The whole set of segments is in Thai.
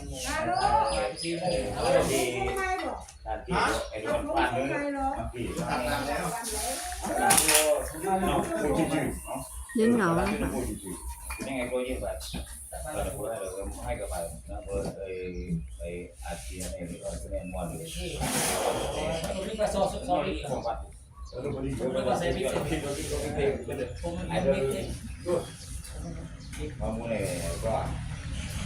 ดีการที่ไอ้คนฟันมือมาปีมาแล้วยืนเหงาแล้วค่ะยังไงก็ยิ่งแบบเราจะพูดให้เราให้กับไปนะเบอร์ไอ้ไอ้อาเซียนไอ้นี่ก็จะเป็นมอนเลยนี่ก็ซอสซอสอีกผมว่าไม่ว่าเซฟิกเซฟิกผมมันไม่ได้มามูเนี่ยก็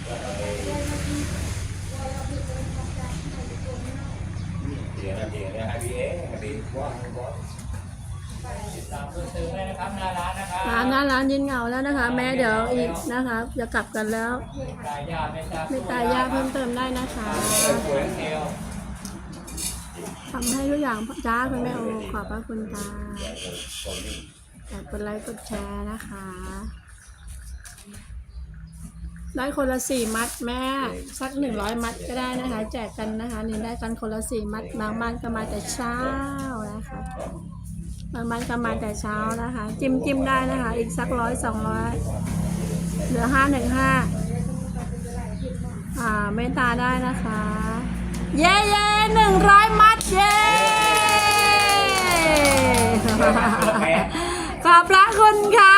เดี๋ยวนะเดี๋ยวนะไอพีเอไอพีว่าติดตามเพิ่มเติมได้นะครับหน้าร้านนะครับร้านหน้าร้านยืนเหงาแล้วนะคะ แม่เดี๋ยวอีกนะคะจะกลับกันแล้ว ตายยาไม่ตาไม่ตายยากเพิ่มเติมได้นะคะสวยเทลทำให้ทุกอย่างจ้าคุณแม่โอขอบพระคุณค่ะแอบกดไลค์กดแชร์นะคะ ได้คนละสี่มัดแม่สักหนึ่งร้อยมัดก็ได้นะคะ แจกกันนะคะนี่ได้กันคนละสี่มัดบางบ้านก็มาแต่เช้านะคะบางบ้านก็มาแต่เช้านะคะ จิ้มจิ้มได้นะคะ อีกสักร้อยสองร้อยเหลือห้าหนึ่งห้าอ่าเมตตาได้นะคะ เย้เย้หนึ่งร้อยมัดเย้ขอบพระคุณค่ะ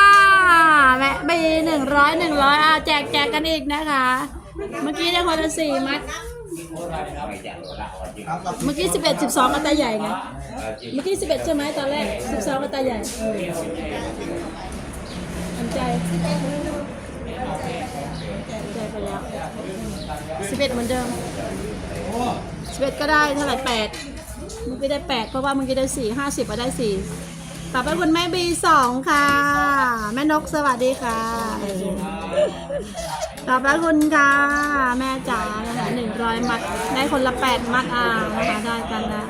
แม่บีหนึ่ง ร้อยหนึ่งร้อยอ่าแจกแจกกันอีกนะคะ เมื่อกี้ได้คนละสี่มัดไม่จัดละวันจริงเมื่อกี้สิบเอ็ดสิบสองก็ตาใหญ่ไง เมื่อกี้สิบเอ็ดใช่ไหมตอนแรกสิบสองก็ตาใหญ่เอออันใจใจไปแล้วสิบเอ็ดเหมือนเดิมสิบเอ็ดก็ได้เท่าไหร่แปดเมื่อกี้ได้แปดเพราะว่าเมื่อกี้ได้สี่ห้าสิบก็ได้สี่ ต่อไปคุณแม่บีสองค่ะ แม่นกสวัสดีค่ะขอบพระคุณค่ะ แม่จ๋านะคะหนึ่งร้อยมัด ได้คนละแปดมัดอ่านะคะได้กันนะ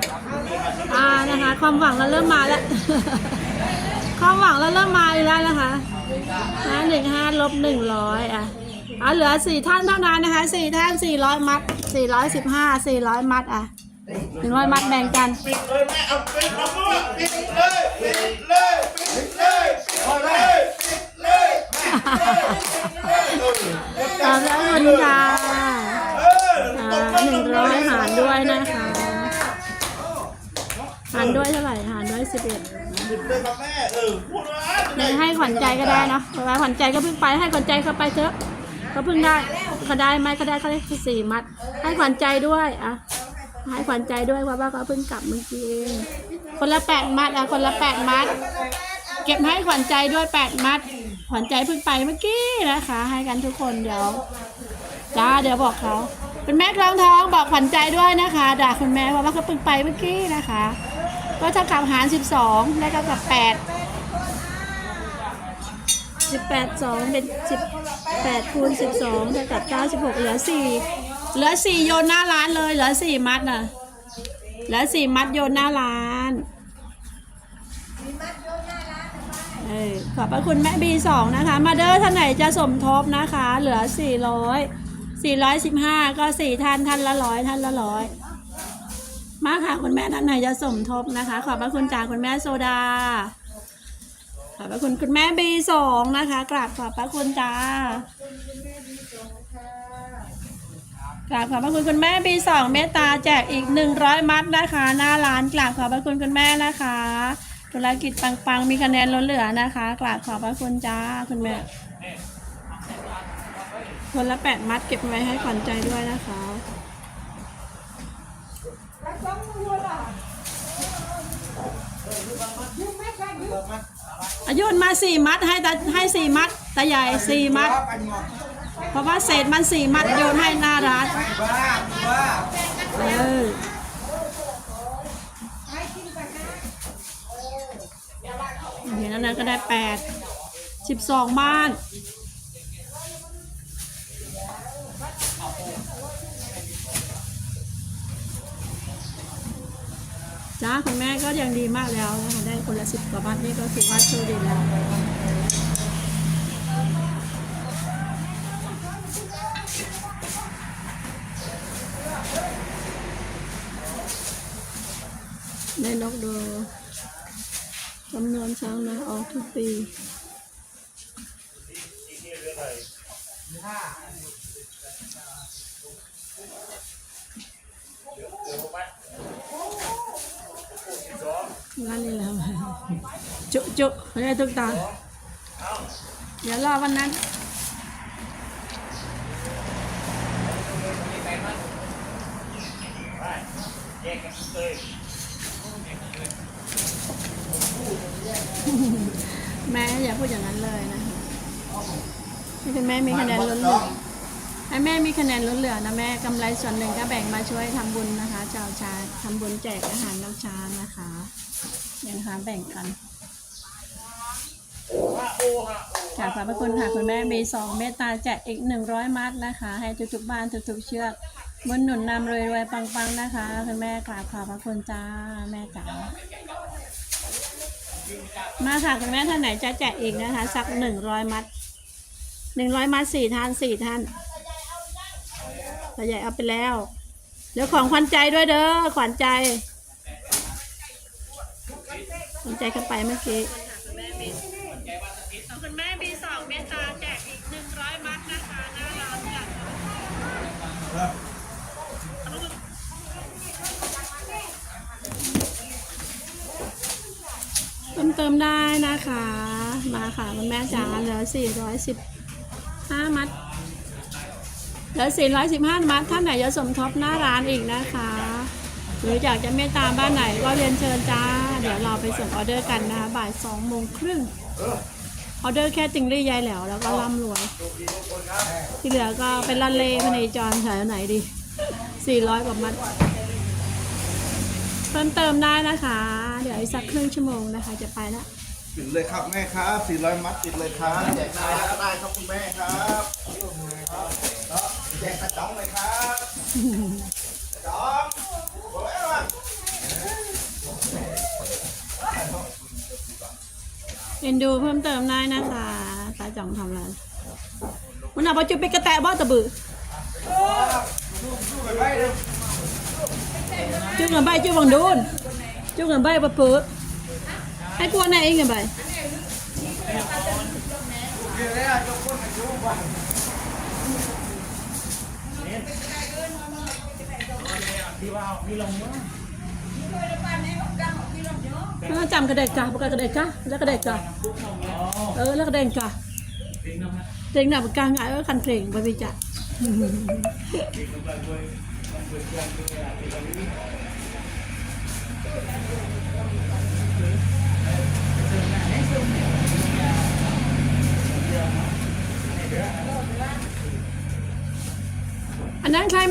อ่านะคะ ความหวังเราเริ่มมาแล้ว ความหวังเราเริ่มมาอีกแล้วนะคะนะหนึ่งห้าลบหนึ่งร้อยอะอะเหลือสี่ท่านเท่านั้นนะคะสี่ท่านสี่ร้อยมัดสี่ร้อยสิบห้าสี่ร้อยมัดอะ หนึ่งร้อยมัดแบ่งกัน ปิดเลยแม่เอาปิดเอามือปิดเลยปิดเลยปิดเลยปิดเลยปิดเลยปิดเลยขอบพระคุณค่ะเอออ่าหนึ่งร้อยหารด้วยนะคะ หารด้วยเท่าไหร่ หารด้วยสิบเอ็ดปิดเลยครับแม่เออพูดว่าในให้ขวัญใจก็ได้เนาะเว่าขวัญใจก็เพิ่งไป ให้ขวัญใจเขาไปเถอะเขาเพิ่งได้เขาได้ไหมเขาได้เขาได้สี่มัด ให้ขวัญใจด้วย อะ ให้ขวัญใจด้วยเพราะว่าเขาเพิ่งกลับเมื่อกี้เองคนละแปดมัดอะคนละแปดมัด เก็บให้ขวัญใจด้วยแปดมัด ขวัญใจเพิ่งไปเมื่อกี้นะคะ ให้กันทุกคนเดี๋ยวจ้าเดี๋ยวบอกเขาเป็นแม่กลางท้องบอกขวัญใจด้วยนะคะด่าคุณแม่เพราะว่าเขาเพิ่งไปเมื่อกี้นะคะ ก็เท่ากับหารสิบสองได้เท่ากับแปดสิบแปดสองเป็นสิบแปดคูณสิบสองเท่ากับเก้าสิบหกเหลือสี่ เหลือสี่โยนหน้าร้านเลย เหลือสี่มัดน่ะ เหลือสี่มัดโยนหน้าร้านเออขอบพระคุณแม่บีสองนะคะ มาเด้อท่านไหนจะสมทบนะคะ เหลือสี่ร้อยสี่ร้อยสิบห้าก็สี่ท่านท่านละร้อยท่านละร้อยมาค่ะคุณแม่ท่านไหนจะสมทบนะคะ ขอบพระคุณจากคุณแม่โซดา ขอบพระคุณคุณแม่บีสองนะคะ กราบขอบพระคุณจ้า กราบขอบพระคุณคุณแม่บีสองเมตตาแจกอีกหนึ่งร้อยมัดนะคะ หน้าร้านกราบขอบพระคุณคุณแม่นะคะธุรกิจปังๆ มีคะแนนล้นเหลือนะคะกราบขอบพระคุณจ้าคุณแม่ คนละแปดมัดเก็บไว้ให้ขวัญใจด้วยนะคะอายุนมาสี่มัดให้ตาให้สี่มัดตาใหญ่สี่มัด เพราะว่าเศษมันสี่มัดโยนให้หน้าร้านเออเห็นนั้นก็ได้แปดสิบสองบ้านจ้าคุณแม่ก็ยังดีมากแล้วนะคะได้คนละสิบกว่าบาทนี่ก็ถือว่าโชคดีแล้ว ในล็อกดอจำนวนช้างนาออกทุกปีงานนี้แหละจุจุอะไรทุกตาเดี๋ยวรอวันนั้นแยกกันเลย ยพูดอย่างนั้นเลยนะคะให้คุณแม่มีคะแนนล้นเหลือให้แม่มีคะแนนล้นเหลือนะแม่กำไรส่วนหนึ่งก็แบ่งมาช่วยทำบุญนะคะเจ้าชายทำบุญแจกอาหารน้ำช้างนะคะเนี่ยนะคะแบ่งกันค่ะขอบพระคุณค่ะคุณแม่มีสองเมตตาแจกอีกหนึ่งร้อยมัดนะคะ ให้ทุกๆบ้านทุกๆเชือกบุญหนุนนำรวยๆปังๆนะคะ คุณแม่กราบขอบพระคุณจ้าแม่จ๋า มาค่ะคุณแม่ท่านไหนจะแจกอีกนะคะ สักหนึ่งร้อยมัดหนึ่งร้อยมัดสี่ท่านสี่ท่านตาใหญ่เอาไปแล้วเดี๋ยวของขวัญใจด้วยเด้อขวัญใจขวัญใจเข้าไปเมื่อกี้คุณแม่มีสองเมตาแจกอีกหนึ่งร้อยมัดนะคะหน้าร้านค่ะ มเติมได้นะคะ มาค่ะคุณแม่จ๋าเหลือสี่ร้อยสิบห้ามัดเหลือ415มัดท่านไหนจะสมทบหน้าร้านอีกนะคะ หรืออยากจะเมตตามบ้านไหนก็เรียนเชิญจ้า เดี๋ยวเราไปส่งออเดอร์กันนะคะบ่ายสองโมงครึ่งออเดอร์แค่ติงลี่ยายแหล้วแล้วก็ร่ำรวย ที่เหลือก็เป็นลันเลพเนจรแถวไหนดี400กว่ามัด เพิ่มเติมได้นะคะ เดี๋ยวอีกสักครึ่งชั่วโมงนะคะ จะไปแล้วติดเลยครับแม่ครับ400 มัดติดเลยครับแจกได้แล้วได้ครับคุณแม่ครับแจกกระจ๋องเลยครับกระจ๋องบอกแล้วว่าเอ็นดูเพิ่มเติมได้นะคะตาจ่องทำอะไรมันเอาไปจุดไปกระแตะบ้าตะบือ จุดเงินใบจุดบังดูนจุดเงินใบปะเปื้อให้กวนไหนเองเงินใบที่ว่าพี่ลงเนาะจำกระเด็กกะปากกระเด็กกะแล้วกระเด็กกะเออแล้วกระเด็กกะทิ้งน้ำนะเพลงหนับกลางไงเออคันเพลงไปพิจัก อันนั้นใคร